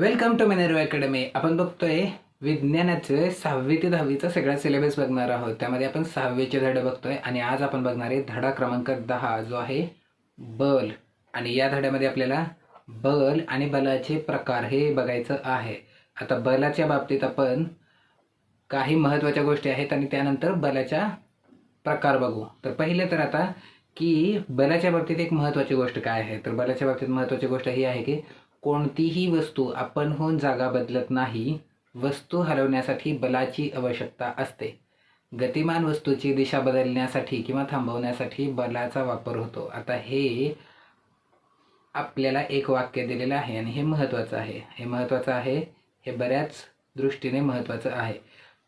Welcome to मेनेरो academy आपण बघतोय विज्ञानाचं सहावी ते दहावीचा सगळा सिलेबस बघणार आहोत. त्यामध्ये आपण सहावीचे धडे बघतोय आणि आज आपण बघणार आहे धडा क्रमांक दहा जो आहे बल. आणि या धड्यामध्ये आपल्याला बल आणि बलाचे प्रकार हे बघायचं आहे. आता बलाच्या बाबतीत आपण काही महत्त्वाच्या गोष्टी आहेत आणि त्यानंतर बलाच्या प्रकार बघू. तर पहिले तर आता की बलाच्या बाबतीत एक महत्त्वाची गोष्ट काय आहे? तर बलाच्या बाबतीत महत्त्वाची गोष्ट ही आहे की कोणतीही वस्तू आपण होऊन जागा बदलत नाही वस्तू हलवण्यासाठी बलाची आवश्यकता असते. गतिमान वस्तूची दिशा बदलण्यासाठी किंवा थांबवण्यासाठी बलाचा वापर होतो. आता हे आपल्याला एक वाक्य दिलेलं आहे आणि हे महत्त्वाचं आहे. हे महत्त्वाचं आहे हे बऱ्याच दृष्टीने महत्त्वाचं आहे.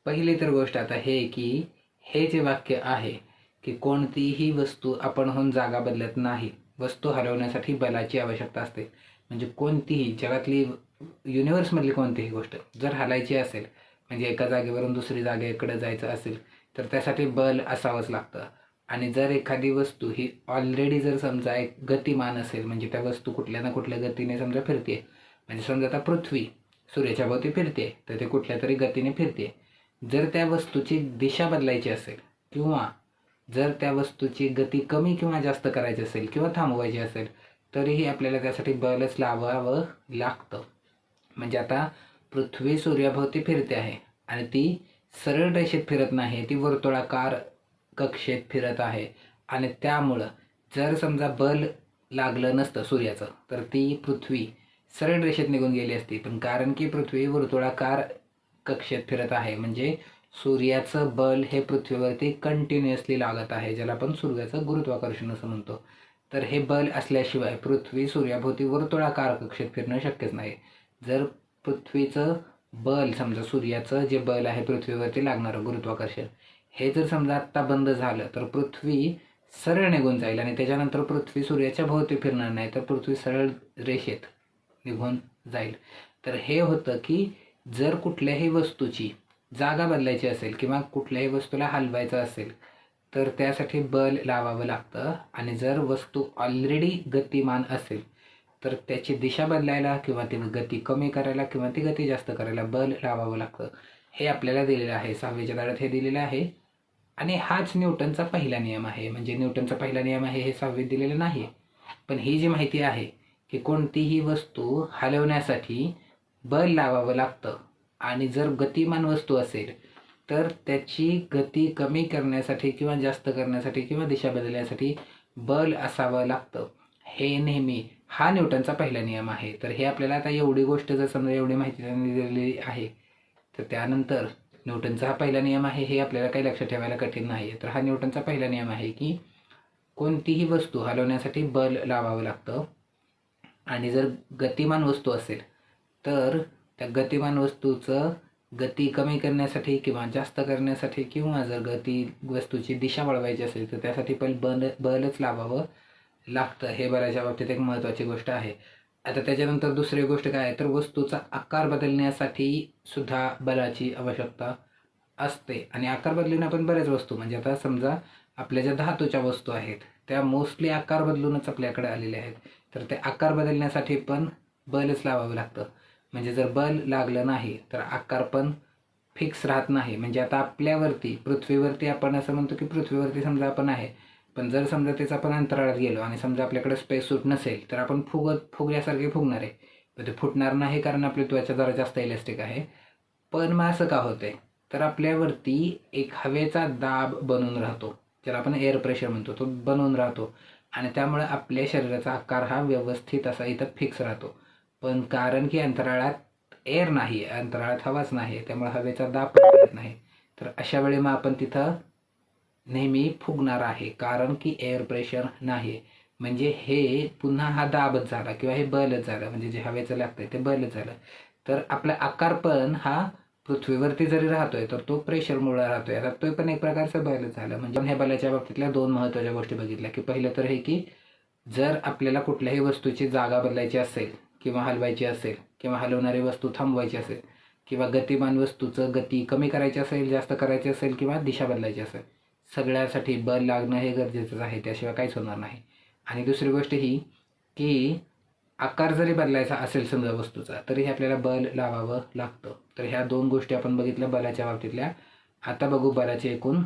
पहिली तर गोष्ट आता हे की हे जे वाक्य आहे की कोणतीही वस्तू आपण होऊन जागा बदलत नाही वस्तू हलवण्यासाठी बलाची आवश्यकता असते. म्हणजे कोणतीही जगातली युनिव्हर्समधली कोणतीही गोष्ट जर हलायची असेल म्हणजे एका जागेवरून दुसरी जागेकडे जायचं असेल तर त्यासाठी बल असावंच लागतं. आणि जर एखादी वस्तू ही ऑलरेडी जर समजा एक गतिमान असेल म्हणजे त्या वस्तू कुठल्या ना कुठल्या गतीने समजा फिरते म्हणजे समजा आता पृथ्वी सूर्याच्या भोवती फिरते तर ते कुठल्या तरी गतीने फिरते जर त्या वस्तूची दिशा बदलायची असेल किंवा जर त्या वस्तूची गती कमी किंवा जास्त करायची असेल किंवा थांबवायची असेल तरीही आपल्याला त्यासाठी बलच लावावं लागतं. म्हणजे आता पृथ्वी सूर्याभोवती फिरते आहे आणि ती सरळ रेषेत फिरत नाही ती वर्तुळाकार कक्षेत फिरत आहे. आणि त्यामुळं जर समजा बल लागलं नसतं सूर्याचं तर ती पृथ्वी सरळ रेषेत निघून गेली असती. पण कारण की पृथ्वी वर्तुळाकार कक्षेत फिरत आहे म्हणजे सूर्याचं बल हे पृथ्वीवरती कंटिन्युअसली लागत आहे ज्याला आपण सूर्याचं गुरुत्वाकर्षण असं म्हणतो. तर हे बल असल्याशिवाय पृथ्वी सूर्याभोवती वर्तुळाकार कक्षेत फिरणं शक्यच नाही. जर पृथ्वीचं बल समजा सूर्याचं जे बल आहे पृथ्वीवरती लागणारं गुरुत्वाकर्षण हे जर समजा आत्ता बंद झालं तर पृथ्वी सरळ निघून जाईल आणि त्याच्यानंतर पृथ्वी सूर्याच्या भोवती फिरणार नाही तर पृथ्वी सरळ रेषेत निघून जाईल. तर हे होतं की जर कुठल्याही वस्तूची जागा बदलायची असेल किंवा कुठल्याही वस्तूला हलवायचं असेल तर त्यासाठी बल लावावं लागतं. आणि जर वस्तू ऑलरेडी गतिमान असेल तर त्याची दिशा बदलायला किंवा ती गती कमी करायला किंवा ती गती जास्त करायला बल लावावं लागतं. हे आपल्याला दिलेलं आहे. सहावीच्या दारात हे दिलेलं आहे. आणि हाच न्यूटनचा पहिला नियम आहे. म्हणजे न्यूटनचा पहिला नियम आहे हे सहावीत दिलेलं नाही पण ही जी माहिती आहे की कोणतीही वस्तू हलवण्यासाठी बल लावावं लागतं. आणि जर गतिमान वस्तू असेल तर त्याची गती कमी करण्यासाठी किंवा जास्त करण्यासाठी किंवा दिशा बदलण्यासाठी बल असावं लागतं. हे नेहमी हा न्यूटनचा पहिला नियम आहे. तर हे आपल्याला आता एवढी गोष्ट जर समजा एवढी माहिती त्यांनी दिलेली आहे तर त्यानंतर न्यूटनचा हा पहिला नियम आहे हे आपल्याला काही लक्षात ठेवायला कठीण नाही आहे तर हा न्यूटनचा पहिला नियम आहे की कोणतीही वस्तू हलवण्यासाठी बल लावावं लागतं. आणि जर गतिमान वस्तू असेल तर त्या गतिमान वस्तूचं गती कमी करण्यासाठी किंवा जास्त करण्यासाठी किंवा जर गती वस्तूची दिशा वळवायची असेल तर त्यासाठी पण बल बलच लावावं लागतं. हे बलाच्या बाबतीत एक महत्त्वाची गोष्ट आहे. आता त्याच्यानंतर दुसरी गोष्ट काय आहे? तर वस्तूचा आकार बदलण्यासाठी सुद्धा बलाची आवश्यकता असते. आणि आकार बदलून आपण बऱ्याच वस्तू म्हणजे आता समजा आपल्या ज्या धातूच्या वस्तू आहेत त्या मोस्टली आकार बदलूनच आपल्याकडे आलेल्या आहेत. तर ते आकार बदलण्यासाठी पण बलच लावावं लागतं. म्हणजे जर बल लागलं नाही तर आकार पण फिक्स राहत नाही. म्हणजे आता आपल्यावरती पृथ्वीवरती आपण असं म्हणतो की पृथ्वीवरती समजा आपण आहे पण जर समजा त्याचा आपण अंतराळात गेलो आणि समजा आपल्याकडे स्पेस सूट नसेल तर आपण फुगत फुगल्यासारखे फुगणार आहे. पण ते फुटणार नाही कारण आपली त्वचा जरा जास्त इलेस्टिक आहे. पण मग असं का होतंय? तर आपल्यावरती एक हवेचा दाब बनून राहतो. ज्याला आपण एअर प्रेशर म्हणतो तो बनून राहतो. आणि त्यामुळे आपल्या शरीराचा आकार हा व्यवस्थित असा इथं फिक्स राहतो. पण कारण की अंतराळात एअर नाही आहे अंतराळात हवाच नाही आहे त्यामुळे हवेचा दाब पडत नाही. तर अशा वेळी मग आपण तिथं नेहमी फुगणार आहे कारण की एअर प्रेशर नाही. म्हणजे हे पुन्हा हा दाबच झाला किंवा हे बलच झालं म्हणजे जे हवेचं लागतंय ते बलच झालं. तर आपला आकार पण हा पृथ्वीवरती जरी राहतोय तर तो प्रेशरमुळे राहतोय. आता तो पण एक प्रकारचं बलच झालं. म्हणजे ह्या बलाच्या बाबतीतल्या दोन महत्त्वाच्या गोष्टी बघितल्या की पहिलं तर हे की जर आपल्याला कुठल्याही वस्तूची जागा बदलायची असेल किंवा हलवायची असेल किंवा हलवणारी वस्तू थांबवायची असेल किंवा गतिमान वस्तूचं गती कमी करायची असेल जास्त करायची असेल किंवा दिशा बदलायची असेल सगळ्यासाठी बल लागणं हे गरजेचंच आहे. त्याशिवाय काहीच होणार नाही. आणि दुसरी गोष्ट ही की आकार जरी बदलायचा असेल समजा वस्तूचा तरी आपल्याला बल लावावं लागतं. तर ह्या दोन गोष्टी आपण बघितल्या बलाच्या बाबतीतल्या. आता बघू बलाचे एकूण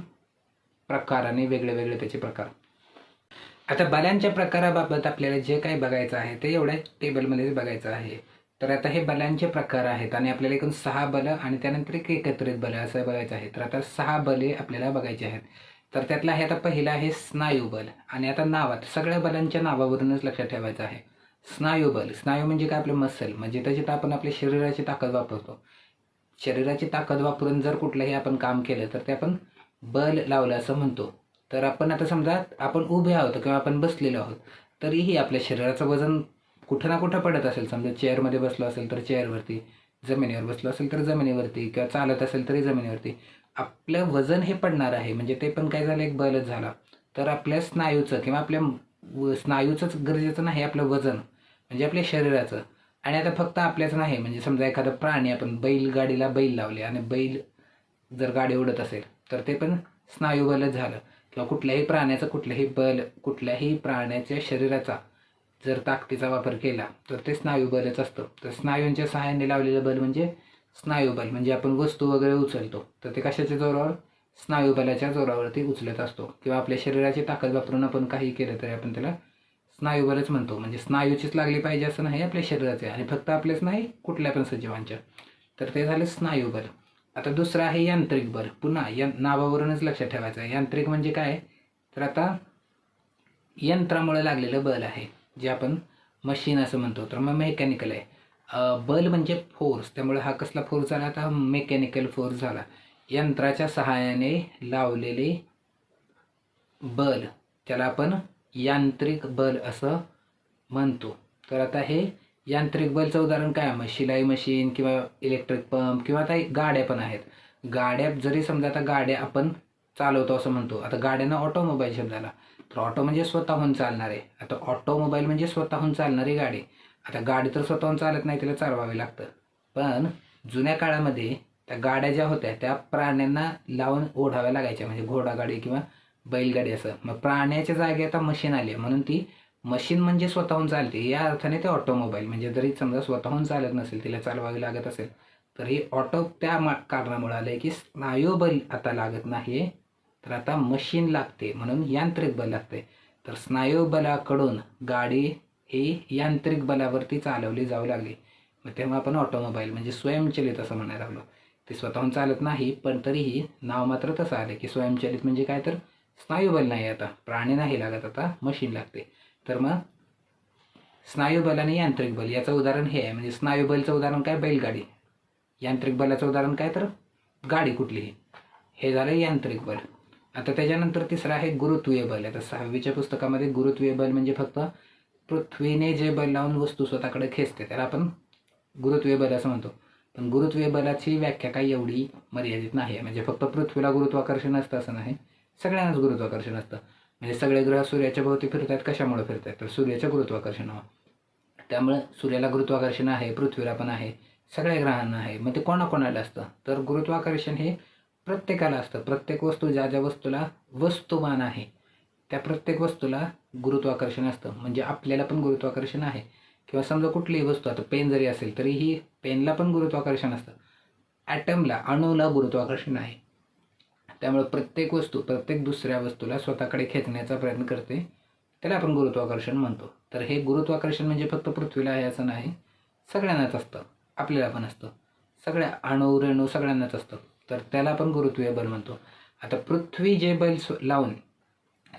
प्रकार आणि वेगळे वेगळे त्याचे प्रकार. आता बलांच्या प्रकाराबाबत आपल्याला जे काही बघायचं आहे ते एवढ्या टेबलमध्ये बघायचं आहे. तर आता हे बलांचे प्रकार आहेत आणि आपल्याला एकूण सहा बलं आणि त्यानंतर एक एकत्रित बलं असं बघायचं आहे. तर आता सहा बले आपल्याला बघायचे आहेत. तर त्यातला आहे आता पहिला आहे स्नायुबल आणि आता नावात सगळ्या बलांच्या नावावरूनच लक्षात ठेवायचं आहे. स्नायुबल स्नायू म्हणजे काय? आपलं मसल म्हणजे त्याच्यात आपण आपल्या शरीराची ताकद वापरतो. शरीराची ताकद वापरून जर कुठलंही आपण काम केलं तर ते आपण बल लावलं असं म्हणतो. तर आपण आता समजा आपण उभे आहोत किंवा आपण बसलेलो आहोत तरीही आपल्या शरीराचं वजन कुठं ना कुठं पडत असेल. समजा चेअरमध्ये बसलो असेल तर चेअरवरती जमिनीवर बसलो असेल तर जमिनीवरती किंवा चालत असेल तरी जमिनीवरती. आपलं वजन हे पडणार आहे म्हणजे ते पण काय झालं एक बलच झाला. तर आपल्या स्नायूचं किंवा आपल्या स्नायूचंच गरजेचं नाही आपलं वजन म्हणजे आपल्या शरीराचं. आणि आता फक्त आपल्याच नाही म्हणजे समजा एखादा प्राणी आपण बैलगाडीला बैल लावले आणि बैल जर गाडी उडत असेल तर ते पण स्नायूबलच झालं. किंवा कुठल्याही प्राण्याचं कुठल्याही बल कुठल्याही प्राण्याच्या शरीराचा जर ताकदीचा वापर केला तर ते स्नायूबलच असतं. तर स्नायूंच्या सहाय्याने लावलेलं बल म्हणजे स्नायूबल म्हणजे आपण वस्तू वगैरे उचलतो तर ते कशाच्या जोरावर? स्नायूबलाच्या जोरावरती उचलत असतो. किंवा आपल्या शरीराची ताकद वापरून आपण काही केलं तरी आपण त्याला स्नायूबलच म्हणतो. म्हणजे स्नायूचीच लागली पाहिजे असं नाही आपल्या शरीराचे आणि फक्त आपलेच नाही कुठल्या पण सजीवांच्या. तर ते झाले स्नायुबल आता दुसरं आहे यांत्रिक बल. पुन्हा यं नावावरूनच लक्षात ठेवायचं आहे. यांत्रिक म्हणजे काय? तर आता यंत्रामुळे लागलेलं बल आहे जे आपण मशीन असं म्हणतो. तर मग मेकॅनिकल आहे. बल म्हणजे फोर्स त्यामुळे हा कसला फोर्स झाला? आता मेकॅनिकल फोर्स झाला. यंत्राच्या सहाय्याने लावलेले बल. त्याला आपण यांत्रिक बल असं म्हणतो. तर आता हे यांत्रिक बैलचं उदाहरण काय? मग शिलाई मशीन किंवा इलेक्ट्रिक पंप किंवा आता गाड्या पण आहेत. गाड्या जरी समजा आता गाड्या आपण चालवतो असं म्हणतो आता गाड्यांना ऑटोमोबाईल शब्द आला तर ऑटो म्हणजे स्वतःहून चालणारे. आता ऑटोमोबाईल म्हणजे स्वतःहून चालणारी गाडी. आता गाडी तर स्वतःहून चालत नाही तिला चालवावी लागतं. पण जुन्या काळामध्ये त्या गाड्या ज्या होत्या त्या प्राण्यांना लावून ओढाव्या लागायच्या. म्हणजे घोडागाडी किंवा बैलगाडी असं. मग प्राण्याच्या जागी आता मशीन आली आहे. म्हणून ती मशीन म्हणजे स्वतःहून चालते. या अर्थाने ते ऑटोमोबाईल. म्हणजे जरी समजा स्वतःहून चालत नसेल तिला चालवावी लागत असेल तर हे ऑटो त्या मा- कारणामुळे आलं आहे की स्नायुबल आता लागत नाही तर आता मशीन लागते म्हणून यांत्रिक बल लागते तर स्नायुबलाकडून गाडी ही यांत्रिक बलावरती चालवली जाऊ लागली. मग तेव्हा आपण ऑटोमोबाईल म्हणजे स्वयंचलित असं म्हणायला लागलो. ते स्वतःहून चालत नाही पण तरीही नाव मात्र तसं आलं की स्वयंचलित म्हणजे काय तर स्नायुबल नाही आता. प्राणी नाही लागत आता मशीन लागते. तर मग स्नायुबल आणि यांत्रिक बल याचं उदाहरण हे आहे. म्हणजे स्नायुबलचं उदाहरण काय? बैलगाडी. यांत्रिक बलाचं उदाहरण काय? तर गाडी कुठलीही. हे झालं यांत्रिक बल. आता त्याच्यानंतर तिसरं आहे गुरुत्वीय बल. आता सहावीच्या पुस्तकामध्ये गुरुत्वीय बल म्हणजे फक्त पृथ्वीने जे बल लावून वस्तू स्वतःकडे खेचते त्याला आपण गुरुत्वीय बल असं म्हणतो. पण गुरुत्वीय बलाची व्याख्या काही एवढी मर्यादित नाही आहे. म्हणजे फक्त पृथ्वीला गुरुत्वाकर्षण असतं असं नाही. सगळ्यांनाच गुरुत्वाकर्षण असतं. म्हणजे सगळे ग्रह सूर्याच्या भोवती फिरतात कशामुळे फिरतात तर सूर्याच्या गुरुत्वाकर्षणावर. त्यामुळे सूर्याला गुरुत्वाकर्षण आहे पृथ्वीला पण आहे सगळ्या ग्रहांना आहे. मग ते कोणाकोणाला असतं? तर गुरुत्वाकर्षण हे प्रत्येकाला असतं. प्रत्येक वस्तू ज्या ज्या वस्तूला वस्तुमान आहे त्या प्रत्येक वस्तूला गुरुत्वाकर्षण असतं. म्हणजे आपल्याला पण गुरुत्वाकर्षण आहे. किंवा समजा कुठलीही वस्तू आता पेन जरी असेल तरीही पेनला पण गुरुत्वाकर्षण असतं. ॲटमला अणूला गुरुत्वाकर्षण आहे. त्यामुळे प्रत्येक वस्तू प्रत्येक दुसऱ्या वस्तूला स्वतःकडे खेचण्याचा प्रयत्न करते. त्याला आपण गुरुत्वाकर्षण म्हणतो. तर हे गुरुत्वाकर्षण म्हणजे फक्त पृथ्वीला आहे असं नाही सगळ्यांनाच असतं. आपल्याला पण असतं. सगळ्या अणू रेणू सगळ्यांनाच असतं. तर त्याला आपण गुरुत्वीय बल म्हणतो. आता पृथ्वी जे बल स्व- लावून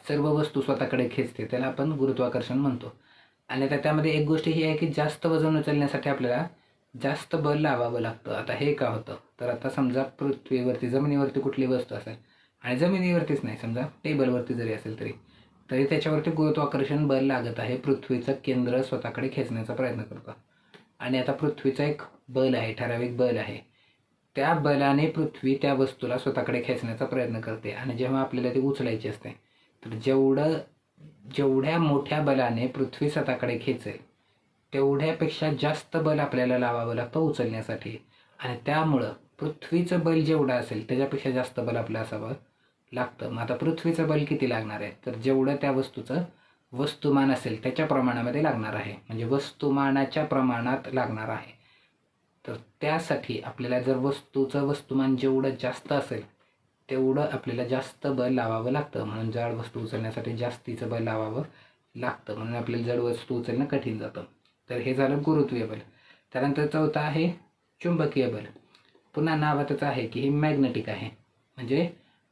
सर्व वस्तू स्वतःकडे खेचते त्याला आपण गुरुत्वाकर्षण म्हणतो. आणि आता त्यामध्ये एक गोष्ट ही आहे की जास्त वजन उचलण्यासाठी आपल्याला जास्त बल लावावं लागतं. आता हे का होतं? तर आता समजा पृथ्वीवरती जमिनीवरती कुठली वस्तू असेल? आणि जमिनीवरतीच नाही समजा टेबलवरती जरी असेल तरी तरी त्याच्यावरती गुरुत्वाकर्षण बल लागत आहे पृथ्वीचं केंद्र स्वतःकडे खेचण्याचा प्रयत्न करतो. आणि आता पृथ्वीचं एक बल आहे ठराविक बल आहे. त्या बलाने पृथ्वी त्या वस्तूला स्वतःकडे खेचण्याचा प्रयत्न करते. आणि जेव्हा आपल्याला ती उचलायची असते तर जेवढं जेवढ्या मोठ्या बलाने पृथ्वी स्वतःकडे खेचेल तेवढ्यापेक्षा जास्त बल आपल्याला लावावं लागतं उचलण्यासाठी. आणि त्यामुळं पृथ्वीचं बल जेवढं असेल त्याच्यापेक्षा जास्त बल आपलं असावं लागतं. मग आता पृथ्वीचं बल किती लागणार आहे? तर जेवढं त्या वस्तूचं वस्तुमान असेल त्याच्या प्रमाणामध्ये लागणार आहे. म्हणजे वस्तुमानाच्या प्रमाणात लागणार आहे. तर त्यासाठी आपल्याला जर वस्तूचं वस्तुमान जेवढं जास्त असेल तेवढं आपल्याला जास्त बल लावावं लागतं. म्हणून जड वस्तू उचलण्यासाठी जास्तीचं बल लावावं लागतं. म्हणून आपल्याला जड वस्तू उचलणं कठीण जातं. तर हे झालं गुरुत्वीय बल. त्यानंतर चौथं आहे चुंबकीय बल. पुन्हा नावातच आहे की हे मॅग्नेटिक आहे. म्हणजे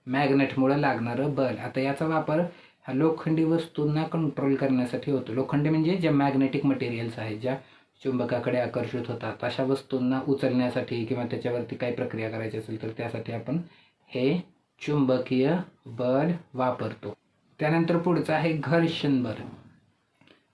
मॅग्नेटमुळं लागणारं बल. आता याचा वापर हा लोखंडी वस्तूंना कंट्रोल करण्यासाठी होतो. लोखंडी म्हणजे ज्या मॅग्नेटिक मटेरियल्स आहेत ज्या चुंबकाकडे आकर्षित होतात अशा वस्तूंना उचलण्यासाठी किंवा त्याच्यावरती काही प्रक्रिया करायची असेल तर त्यासाठी आपण हे चुंबकीय बल वापरतो. त्यानंतर पुढचं आहे घर्षण बल.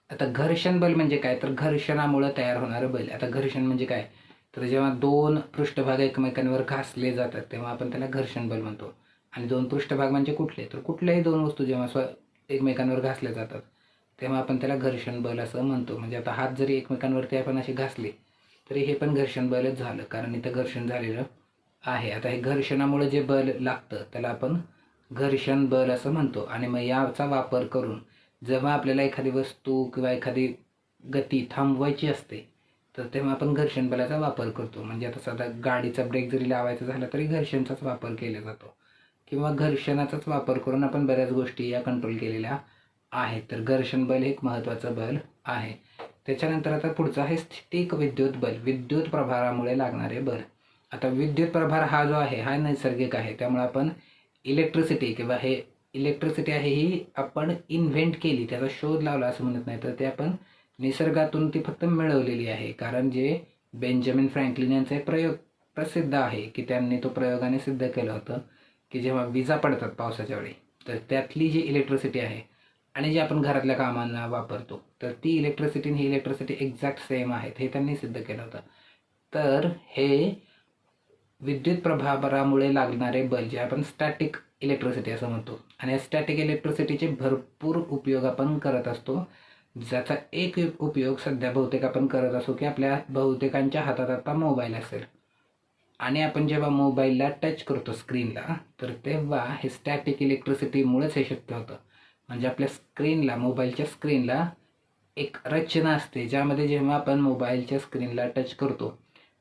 आता घर्षण बल म्हणजे काय? तर घर्षणामुळं तयार होणारं बल. आता घर्षण म्हणजे काय? तर जेव्हा दोन पृष्ठभाग एकमेकांवर घासले जातात तेव्हा आपण त्याला घर्षण बल म्हणतो. आणि दोन पृष्ठभाग म्हणजे कुठले? तर कुठल्याही दोन वस्तू जेव्हा स्व एकमेकांवर घासल्या जातात तेव्हा आपण त्याला घर्षण बल असं म्हणतो. म्हणजे आता हात जरी एकमेकांवरती आपण असे घासले तरी हे पण घर्षण बलच झालं कारण इथं घर्षण झालेलं आहे. आता हे घर्षणामुळे जे बल लागतं त्याला आपण घर्षण बल असं म्हणतो. आणि मग याचा वापर करून जेव्हा आपल्याला एखादी वस्तू किंवा एखादी गती थांबवायची असते तर तेव्हा आपण घर्षण बलाचा वापर करतो. म्हणजे आता साधा गाडीचा ब्रेक जरी लावायचा झाला तरी घर्षणचाच वापर केला जातो. किंवा घर्षणाचाच वापर करून आपण बऱ्याच गोष्टी या कंट्रोल केलेल्या आहेत. तर घर्षण बल हे एक महत्त्वाचं बल आहे. त्याच्यानंतर आता पुढचं आहे स्थितिक विद्युत बल. विद्युत प्रभारामुळे लागणारे बल. आता विद्युत प्रभार हा जो आहे हा नैसर्गिक आहे. त्यामुळे आपण इलेक्ट्रिसिटी किंवा हे इलेक्ट्रिसिटी आहे ही आपण इन्व्हेंट केली. त्याचा शोध लावला असं म्हणत नाही. तर ते आपण निसर्गातून ती फक्त मिळवलेली आहे. कारण जे बेंजामिन फ्रँकलिन यांचा एक प्रयोग प्रसिद्ध आहे की त्यांनी तो प्रयोगाने सिद्ध केलं होतं की जेव्हा विजा पडतात पावसाच्या वेळी तर त्यातली जी इलेक्ट्रिसिटी आहे आणि जी आपण घरातल्या कामांना वापरतो तर ती इलेक्ट्रिसिटी आणि ही इलेक्ट्रिसिटी एक्झॅक्ट सेम आहेत हे त्यांनी सिद्ध केलं होतं. तर हे विद्युत प्रभावरामुळे लागणारे बल जे आपण स्टॅटिक इलेक्ट्रिसिटी असं म्हणतो आणि या स्टॅटिक इलेक्ट्रिसिटीचे भरपूर उपयोग आपण करत असतो ज्याचा एक उपयोग सध्या बहुतेक आपण करत असो की आपल्या बहुतेकांच्या हातात आता मोबाईल असेल. आणि आपण जेव्हा मोबाईलला टच करतो स्क्रीनला तर तेव्हा हे स्टॅटिक इलेक्ट्रिसिटीमुळेच हे शक्य होतं. म्हणजे आपल्या स्क्रीनला मोबाईलच्या स्क्रीनला एक रचना असते ज्यामध्ये जेव्हा आपण मोबाईलच्या स्क्रीनला टच करतो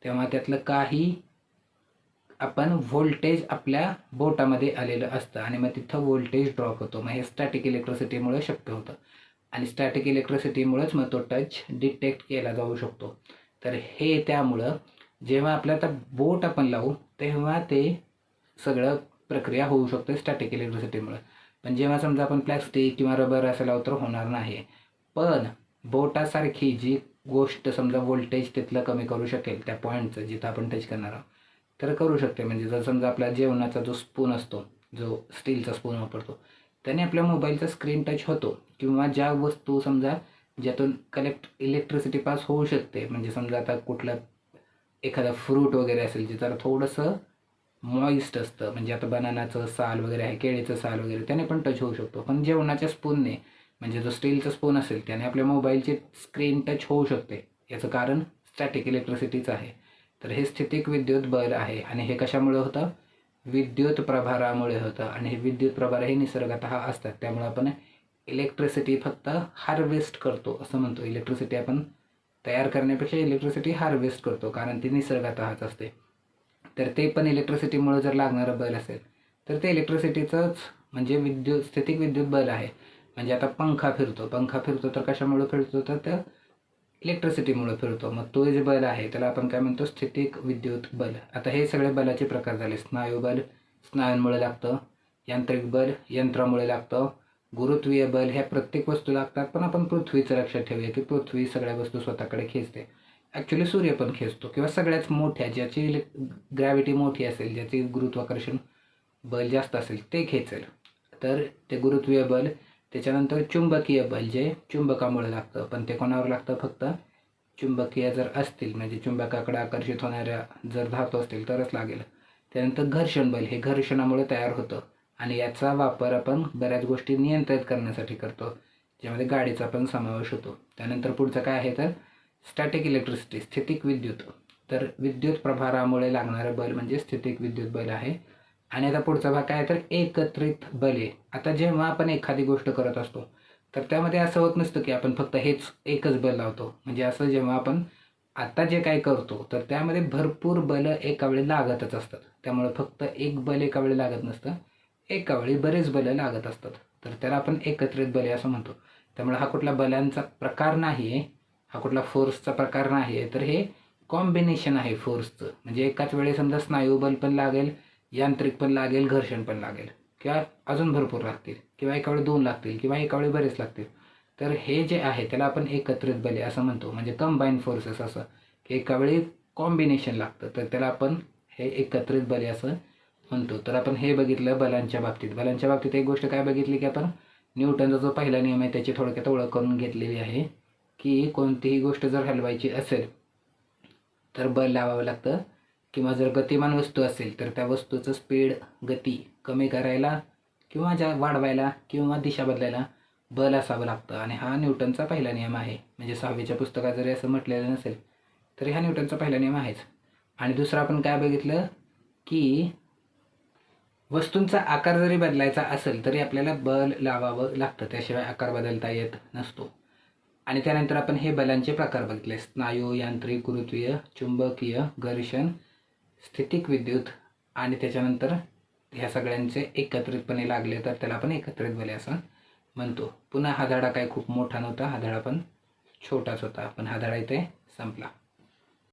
तेव्हा त्यातलं काही आपण व्होल्टेज आपल्या बोटामध्ये आलेलं असतं आणि मग तिथं व्होल्टेज ड्रॉप होतो. मग हे स्टॅटिक इलेक्ट्रिसिटीमुळे शक्य होतं. आणि स्टॅटिक इलेक्ट्रिसिटीमुळेच मग तो टच डिटेक्ट केला जाऊ शकतो. तर हे त्यामुळं जेव्हा आपल्या आता बोट आपण लावू तेव्हा ते सगळं प्रक्रिया होऊ शकते स्टॅटिक इलेक्ट्रिसिटीमुळे पण जेव्हा समजा आपण प्लॅस्टिक किंवा रबर असं लावू तर होणार नाही. पण बोटासारखी जी गोष्ट समजा वोल्टेज तिथलं कमी करू शकेल त्या पॉईंटचं जिथं आपण टच करणार आहोत तर करू शकते. म्हणजे जर समजा आपल्या जेवणाचा जो स्पून असतो जो स्टीलचा स्पून वापरतो त्याने आपल्या मोबाईलचा स्क्रीन टच होतो. किंवा ज्या वस्तू समजा ज्यातून कलेक्ट इलेक्ट्रिसिटी पास होऊ शकते म्हणजे समजा आता कुठलं एखादा फ्रूट वगैरे असेल जे जरा थोडंसं मॉइस्ट असतं म्हणजे आता बनानाचं साल वगैरे आहे केळीचं साल वगैरे त्याने पण टच होऊ शकतो. पण जेवणाच्या स्पूनने म्हणजे जो स्टीलचा स्पून असेल त्याने आपल्या मोबाईलची स्क्रीन टच होऊ शकते. याचं कारण स्टॅटिक इलेक्ट्रिसिटीच आहे. तर हे स्थितिक विद्युत बल आहे आणि हे कशामुळे होतं? विद्युत प्रभारामुळे होतं. आणि हे विद्युत प्रभार हे निसर्गत असतात. त्यामुळे आपण इलेक्ट्रिसिटी फक्त हार्वेस्ट करतो असं म्हणतो. इलेक्ट्रिसिटी आपण तयार करण्यापेक्षा इलेक्ट्रिसिटी हार्वेस्ट करतो कारण ती निसर्गातच असते. तर ते पण इलेक्ट्रिसिटीमुळे जर लागणारं बल असेल तर ते इलेक्ट्रिसिटीचंच म्हणजे विद्युत स्थितिक विद्युत बल आहे. म्हणजे आता पंखा फिरतो पंखा फिरतो तर कशामुळे फिरतो? तर त्या इलेक्ट्रिसिटीमुळे फिरतो. मग तो जे बल आहे त्याला आपण काय म्हणतो? स्थितिक विद्युत बल. आता हे सगळे बलाचे प्रकार झाले. स्नायू बल स्नायूंमुळे लागतं. यांत्रिक बल यंत्रामुळे लागतं. गुरुत्वीय बल ह्या प्रत्येक वस्तू लागतात पण आपण पृथ्वीचं लक्षात ठेवूया की पृथ्वी सगळ्या वस्तू स्वतःकडे खेचते. ॲक्च्युली सूर्य पण खेचतो किंवा सगळ्याच मोठ्या ज्याची ग्रॅव्हिटी मोठी असेल ज्याची गुरुत्वाकर्षण बल जास्त असेल ते खेचेल. तर ते गुरुत्वीय बल त्याच्यानंतर चुंबकीय बल जे चुंबकामुळे लागतं पण ते कोणावर लागतं? फक्त चुंबकीय जर असतील म्हणजे चुंबकाकडे आकर्षित होणाऱ्या जर धातू असतील तरच लागेल. त्यानंतर घर्षण बल हे घर्षणामुळे तयार होतं. आणि याचा वापर आपण बऱ्याच गोष्टी नियंत्रित करण्यासाठी करतो ज्यामध्ये गाडीचा पण समावेश होतो. त्यानंतर पुढचं काय आहे तर स्टॅटिक इलेक्ट्रिसिटी स्थितिक विद्युत. तर विद्युत प्रभारामुळे लागणारं बल म्हणजे स्थितिक विद्युत बल आहे. आणि आता पुढचा भाग काय तर एकत्रित बले. आता जेव्हा आपण एखादी गोष्ट करत असतो तर त्यामध्ये असं होत नसतं की आपण फक्त हेच एकच बल लावतो. म्हणजे असं जेव्हा आपण आता जे काय करतो तर त्यामध्ये भरपूर बलं एका वेळी लागतच असतात. त्यामुळे फक्त एक बल एका वेळी लागत नसतं. एका वेळी बरेच बल लागत असतात. तर त्याला आपण एकत्रित बले असं म्हणतो. त्यामुळे हा कुठला बलांचा प्रकार नाही आहे हा कुठला फोर्सचा प्रकार नाही आहे तर हे कॉम्बिनेशन आहे फोर्सचं. म्हणजे एकाच वेळी समजा स्नायू बल पण लागेल यांत्रिक पण लागेल घर्षण पण लागेल. किंवा अजून भरपूर लागतील किंवा एका वेळी दोन लागतील किंवा एका वेळी बरेच लागतील. तर हे जे आहे त्याला आपण एकत्रित बले असं म्हणतो. म्हणजे कंबाईन फोर्सेस असं. की एका वेळी कॉम्बिनेशन लागतं. तर त्याला आपण हे एकत्रित बले असं म्हणतो. तर आपण हे बघितलं बलांच्या बाबतीत. बलांच्या बाबतीत एक गोष्ट काय बघितली की आपण न्यूटनचा जो पहिला नियम आहे त्याची थोडक्यात ओळख करून घेतलेली आहे की कोणतीही गोष्ट जर हलवायची असेल तर बल लावावं लागतं. किंवा जर गतिमान वस्तू असेल तर त्या वस्तूचं स्पीड गती कमी करायला किंवा ज्या वाढवायला किंवा दिशा बदलायला बल असावं लागतं. आणि हा न्यूटनचा पहिला नियम आहे. म्हणजे सहावीच्या पुस्तकात जरी असं म्हटलेलं नसेल तरी हा न्यूटनचा पहिला नियम आहेच. आणि दुसरं आपण काय बघितलं की वस्तूंचा आकार जरी बदलायचा असेल तरी आपल्याला बल लावावं लागतं. त्याशिवाय आकार बदलता येत नसतो. आणि त्यानंतर आपण हे बलांचे प्रकार बघितले. स्नायू यांत्रिक गुरुत्वीय चुंबकीय घर्षण स्थितिक विद्युत आणि त्याच्यानंतर ह्या सगळ्यांचे एकत्रितपणे लागले तर त्याला आपण एकत्रित बले असं म्हणतो. पुन्हा हा धडा काय खूप मोठा नव्हता. हा धडा पण छोटाच होता. पण हा धडा इथे संपला.